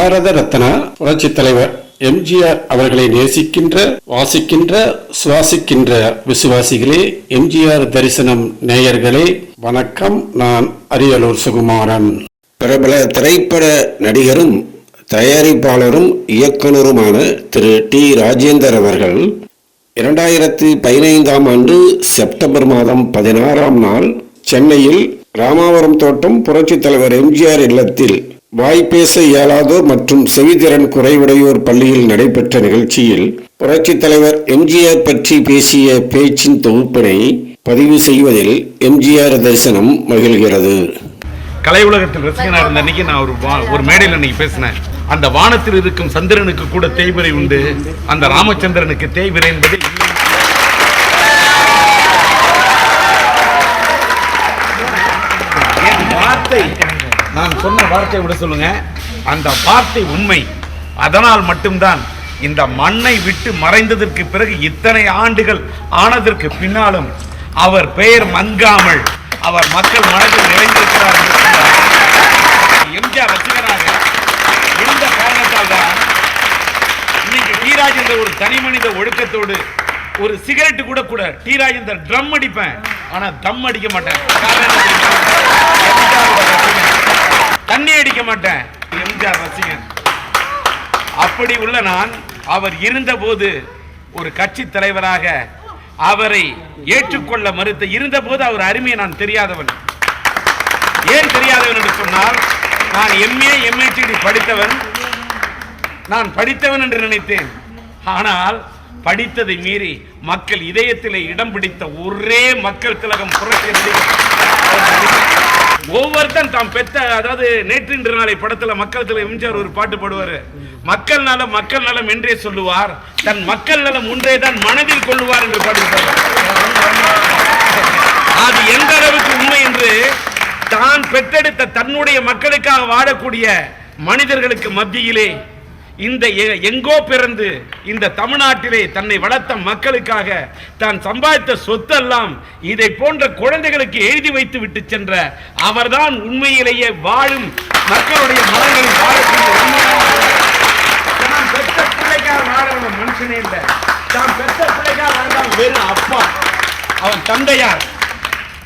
பாரத ரத்னா புரட்சி தலைவர் எம்ஜிஆர் அவர்களை நேசிக்கின்ற வாசிக்கின்ற சுவாசிக்கின்ற விசுவாசிகளே எம்ஜிஆர் தரிசனம் நேயர்களே வணக்கம். நான் அரியலூர் சுகுமாரன். பிரபல திரைப்பட நடிகரும் தயாரிப்பாளரும் இயக்குனருமான திரு டி. ராஜேந்தர் அவர்கள் இரண்டாயிரத்தி பதினைந்தாம் ஆண்டு செப்டம்பர் மாதம் பதினாறாம் நாள் சென்னையில் ராமாவரம் தோட்டம் புரட்சித் தலைவர் எம்ஜிஆர் இல்லத்தில் வாய்ப்பேச இயலாதோர் மற்றும் செவித்திறன் குறைவுடையோர் பள்ளியில் நடைபெற்ற நிகழ்ச்சியில் புரட்சித் தலைவர் எம்ஜிஆர் பற்றி பேசிய பேச்சின் தொகுப்பினை பதிவு செய்வதில் எம்ஜிஆர் தரிசனம் மகிழ்கிறது. கலை உலகத்தில் ரசிகனாக இருந்த அன்னைக்கு நான் ஒரு வா- ஒரு மேடையில் அன்னைக்கு பேசினேன். அந்த வானத்தில் இருக்கும் சந்திரனுக்கு கூட தேய்விரை உண்டு. அந்த ராமச்சந்திரனுக்கு தேய்விரை என்பது வார்த்தை நான் சொன்ன வார்த்தை விட சொல்லுங்க. அந்த வார்த்தை உண்மை. அதனால் மட்டும்தான் இந்த மண்ணை விட்டு மறைந்ததற்கு பிறகு இத்தனை ஆண்டுகள் ஆனதற்கு பின்னாலும் அவர் பெயர் மங்காமல் அவர் மக்கள் மனதில் நிறைந்திருக்கிறார் எம்ஜிஆர் ரசிகராக இருந்த காரணத்தால் தான் இன்னைக்கு டி. ராஜேந்தர் ஒரு தனி மனித ஒழுக்கத்தோடு ஒரு சிகரெட்டு கூட கூட டி. ராஜேந்தர் ட்ரம் அடிப்பேன். ஆனா தம் அடிக்க மாட்டேன். தண்ணி அடிக்க மாட்டேன். எம்ஜிஆர் ரசிகன். அப்படி உள்ள நான் அவர் இருந்தபோது ஒரு கட்சி தலைவராக அவரை ஏற்றுக்கொள்ள மறுத்த இருந்தபோது அவர் அருமையை நான் தெரியாதவன். ஏன் தெரியாதவன் என்று சொன்னால் நான் எம்ஏ எம்ஏடி படித்தவன். நான் படித்தவன் என்று நினைத்தேன். ஆனால் படித்ததை மீறி மக்கள் இதயத்திலே இடம் பிடித்த ஒரே மக்கள் திலகம் புரட்சி ஒவ்வொருத்தன் தாம் பெத்த அதாவது நேற்று இன்று நாளை படத்துல மக்கள் தில எம்ஜிஆர் ஒரு பாட்டு பாடுவாரு. மக்கள் நலம் மக்கள் நலம் என்றே சொல்லுவார். தன் மக்கள் நலம் ஒன்றே தான் மனதில் கொள்ளுவார் என்று பாடுகிறார் அது எந்த அளவுக்கு உண்மை என்று தான் பெற்றெடுத்த தன்னுடைய மக்களுக்காக வாழக்கூடிய மனிதர்களுக்கு மத்தியிலே இந்த எ- எங்கோ பிறந்து இந்த தமிழ்நாட்டிலே தன்னை வளர்த்த மக்களுக்காக தான் சம்பாதித்த சொத்தெல்லாம் இதை போன்ற குழந்தைகளுக்கு எழுதி வைத்து விட்டு சென்ற அவர்தான் உண்மையிலேயே வாழும் மக்களுடைய மனங்களில் வாழக்கூடிய உண்மையான பிள்ளைக்காக வாழறவன் மனுஷனே இல்லை. தான் பெத்த பிள்ளைக்காக வாழ்ந்தவன் வெறும் அப்பா. அவன் தந்தையார்.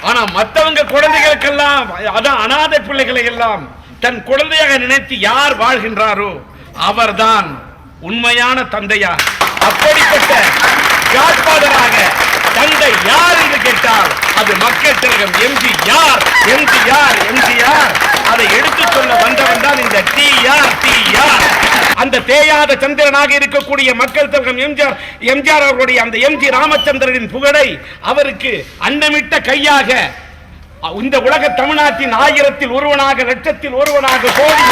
ஆனா மற்றவங்க குழந்தைகளுக்கெல்லாம் அதான் அனாதை பிள்ளைகளை எல்லாம் தன் குழந்தையாக நினைத்து யார் வாழ்கின்றாரோ அவர்தான் உண்மையான தந்தையார். அப்படிப்பட்ட காட்பாதராக தந்தை யார் என்று கேட்டால் அது மக்கள் திலகம் எம்ஜி யார் எம்ஜி யார் எம்ஜி யார் அதை எடுத்துச் சொல்ல வந்தவன் தான் இந்த டி யார் டி யார் அந்த தேயாத சந்திரனாக இருக்கக்கூடிய மக்கள் திலகம் எம்ஜிஆர் எம்ஜிஆர் அவர்களுடைய அந்த எம்ஜி ராமச்சந்திரனின் புகழை அவருக்கு அன்னமிட்ட கையாக இந்த உலக தமிழ்நாட்டின் ஆயிரத்தில் ஒருவனாக லட்சத்தில் ஒருவனாக கோடி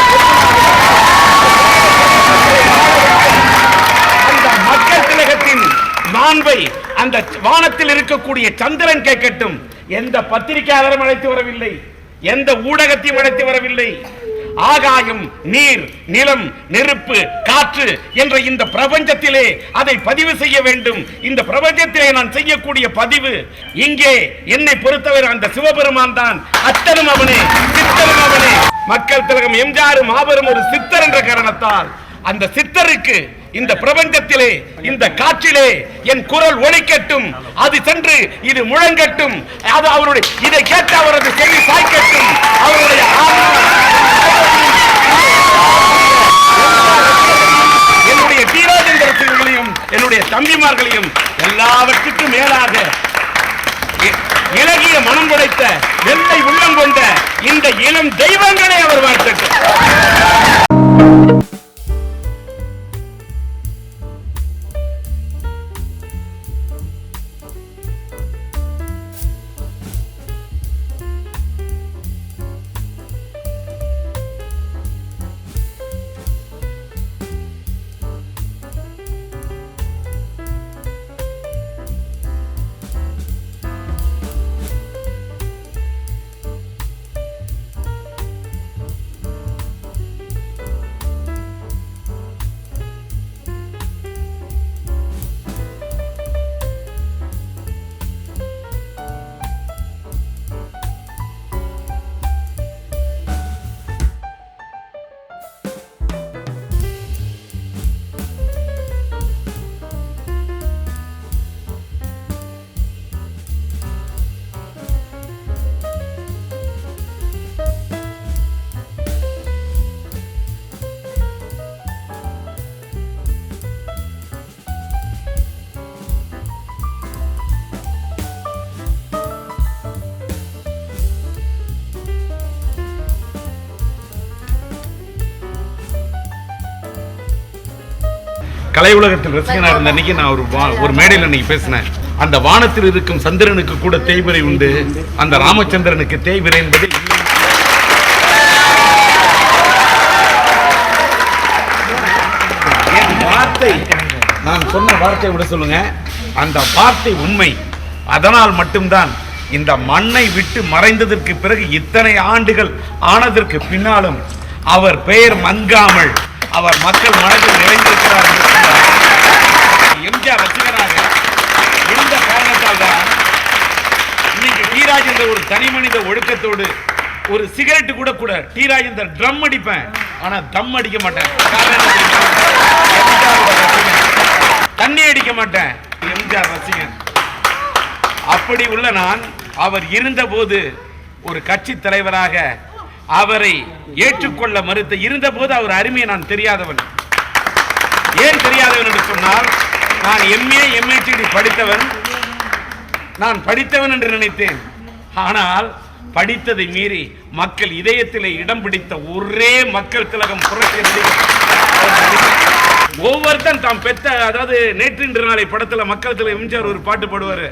அந்த மக்கள் திலகத்தின் மாண்பை அந்த வானத்தில் இருக்கக்கூடிய சந்திரன் கேட்கட்டும். எந்த பத்திரிகையாளரும் அழைத்து வரவில்லை. எந்த ஊடகத்தையும் அழைத்து வரவில்லை. ஆகாயம் நீர் நிலம் நெருப்பு காற்று என்ற இந்த பிரபஞ்சத்திலே அதை பதிவு செய்ய வேண்டும். இந்த பிரபஞ்சத்திலே நான் செய்யக்கூடிய பதிவு இங்கே என்னை பொறுத்தவரை அந்த சிவபெருமான் தான். அத்தனும் அவனே சித்தனும் அவனே. மக்கள் திலகம் எம்ஜிஆர் மாபெரும் ஒரு சித்தர் என்ற காரணத்தால் அந்த சித்தருக்கு இந்த பிரபஞ்சத்திலே இந்த காற்றிலே என் குரல் ஒழிக்கட்டும் அது சென்று இது முழங்கட்டும். அது அவருடைய இதை கேட்டு அவரது செவி சாய்க்கட்டும். அவருடைய என்னுடைய தீராஜேந்திர என்னுடைய தம்பிமார்களையும் எல்லாவற்றுக்கும் மேலாக இலகிய மனம் படைத்த வெள்ளை உள்ளம் கொண்ட இந்த இளம் தெய்வங்களை அவர் வாழ்த்தட்டும் கலை உலகத்தில் ரசிகனா இருந்த அன்னைக்கு நான் ஒரு ஒரு மேடையில் அன்னைக்கு பேசினேன். அந்த வானத்தில் இருக்கும் சந்திரனுக்கு கூட தேய்விரை உண்டு. அந்த ராமச்சந்திரனுக்கு தேய்விரை என்பது வார்த்தை நான் சொன்ன வார்த்தை விட சொல்லுங்க. அந்த வார்த்தை உண்மை. அதனால் மட்டும்தான் இந்த மண்ணை விட்டு மறைந்ததற்கு பிறகு இத்தனை ஆண்டுகள் ஆனதற்கு பின்னாலும் அவர் பெயர் மங்காமல் அவர் மக்கள் மனதில் நிறைந்திருக்கிறார்கள். என்று வச்சுக்கிறாங்க இந்த காரணத்தால் தான் இன்னைக்கு டி ராஜேந்தர் ஒரு தனி மனித ஒழுக்கத்தோடு ஒரு சிகரெட் கூட கூட டி ராஜேந்தர் ட்ரம் அடிப்பேன். ஆனா தம் அடிக்க மாட்டேன். தண்ணி அடிக்க மாட்டேன். எம்ஜிஆர் ரசிகன். அப்படி உள்ள நான் அவர் இருந்தபோது ஒரு கட்சி தலைவராக அவரை ஏற்றுக்கொள்ள மறுத்த இருந்தபோது அவர் அருமையை நான் தெரியாதவன். ஏன் தெரியாதவன் என்று சொன்னால் நான் எம்ஏ எம்ஏடி படித்தவன். நான் படித்தவன் என்று நினைத்தேன். ஆனால் படித்ததை மீறி மக்கள் இதயத்திலே இடம் பிடித்த ஒரே மக்கள் திலகம் புரட்சி ஒவ்வொருத்தன் தாம் பெத்த அதாவது நேற்று இன்று நாளை படத்துல மக்கள் திலகம் எம்ஜிஆர் ஒரு பாட்டு பாடுவாரு.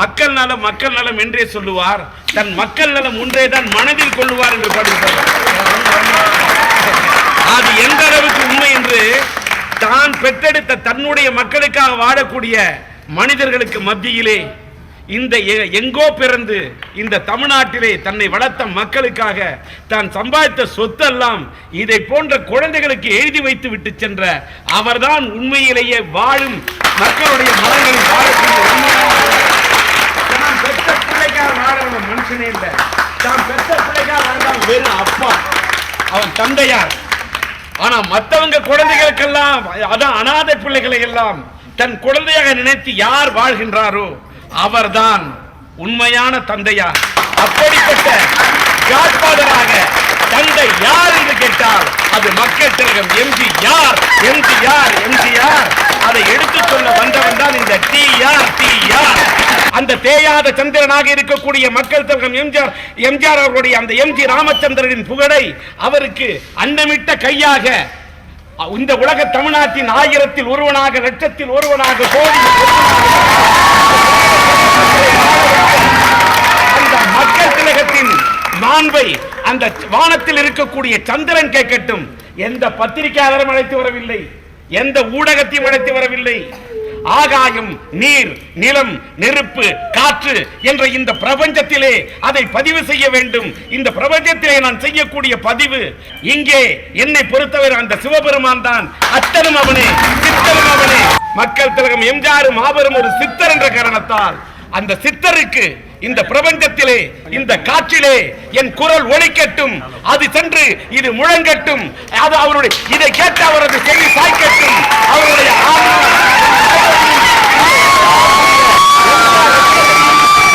மக்கள் நலம் மக்கள் நலம் என்றே சொல்லுவார். தன் மக்கள் நலம் ஒன்றே தான் மனதில் கொள்ளுவார் என்று பாடுகிறார் அது எந்த அளவுக்கு உண்மை என்று தான் பெற்றெடுத்த தன்னுடைய மக்களுக்காக வாழக்கூடிய மனிதர்களுக்கு மத்தியிலே இந்த எ- எங்கோ பிறந்து இந்த தமிழ்நாட்டிலே தன்னை வளர்த்த மக்களுக்காக தான் சம்பாதித்த சொத்தெல்லாம் இதை போன்ற குழந்தைகளுக்கு எழுதி வைத்து விட்டு சென்ற அவர்தான் உண்மையிலேயே வாழும் மக்களுடைய மனங்களில் வாழக்கூடிய மனுஷனே இல்லை. தான் பெற்ற பிள்ளைக்காக வாழ்ந்தவன் வெறும் அப்பா அவன் தந்தையார். ஆனா மத்தவங்க குழந்தைகளுக்கெல்லாம் அதான் அனாதை பிள்ளைகளை எல்லாம் தன் குழந்தையாக நினைத்து யார் வாழ்கின்றாரோ அவர்தான் உண்மையான தந்தையார். அப்படிப்பட்ட காட்பாதராக தந்தை யார் கேட்டால் அது மக்கள் திலகம் எம்ஜி யார் எம்ஜி யார் எம்ஜி யார் அதை எடுத்து சொல்ல வந்தவன் தான் இந்த டி யார் டி யார் அந்த தேயாத சந்திரனாக இருக்கக்கூடிய மக்கள் திலகம் எம்ஜிஆர் எம்ஜிஆர் அவர்களுடைய அந்த எம்ஜி ராமச்சந்திரனின் புகழை அவருக்கு அன்னமிட்ட கையாக இந்த உலக தமிழ்நாட்டின் ஆயிரத்தில் ஒருவனாக லட்சத்தில் ஒருவனாக கோடி மாண்பை அந்த வானத்தில் இருக்கக்கூடிய சந்திரன் கேட்கட்டும். எந்த பத்திரிகையாளரும் அழைத்து வரவில்லை. எந்த ஊடகத்தையும் அழைத்து வரவில்லை. ஆகாயம் நீர் நிலம் நெருப்பு காற்று என்ற இந்த பிரபஞ்சத்திலே அதை பதிவு செய்ய வேண்டும். இந்த பிரபஞ்சத்திலே நான் செய்யக்கூடிய பதிவு இங்கே என்னை பொறுத்தவரை அந்த சிவபெருமான் தான். அத்தனும் அவனே சித்தரும் அவனே. மக்கள் திலகம் எம்ஜாரும் மாபெரும் ஒரு சித்தர் என்ற காரணத்தால் அந்த சித்தருக்கு இந்த பிரபஞ்சத்திலே இந்த காற்றிலே என் குரல் ஒழிக்கட்டும் அது சென்று இது முழங்கட்டும். அது அவருடைய இதை கேட்டு அவரது செவி சாய்க்கட்டும். அவருடைய ஆன்மா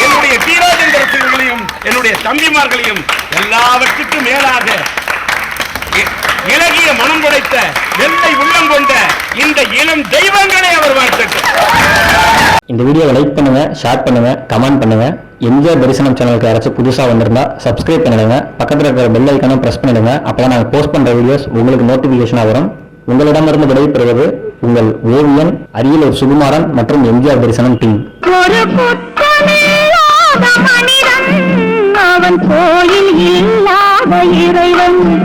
என்னுடைய தீராஜேந்திரர்களையும் என்னுடைய தம்பிமார்களையும் எல்லாவற்றுக்கும் மேலாக இலகிய மனம் படைத்த வெள்ளை உள்ளம் கொண்ட இந்த இளம் தெய்வங்களை அவர் வாழ்த்தட்டும் இந்த வீடியோவை லைக் பண்ணுங்க ஷேர் பண்ணுங்க கமெண்ட் பண்ணுங்க. எம்ஜிஆர் தரிசனம் சேனலுக்கு யாராச்சும் புதுசாக வந்திருந்தா சப்ஸ்கிரைப் பண்ணிடுங்க. பக்கத்தில் இருக்கிற பெல் ஐக்கனும் ப்ரெஸ் பண்ணிடுங்க. அப்பதான் நாங்க போஸ்ட் பண்ணுற வீடியோஸ் உங்களுக்கு நோட்டிஃபிகேஷனாக வரும். உங்களிடமிருந்து விடைபெறுவது உங்கள் ஓவியன் அரியலூர் சுகுமாரன் மற்றும் எம்ஜிஆர் தரிசனம் டீம் அவன் கோயில் இல்லாத இறைவன்.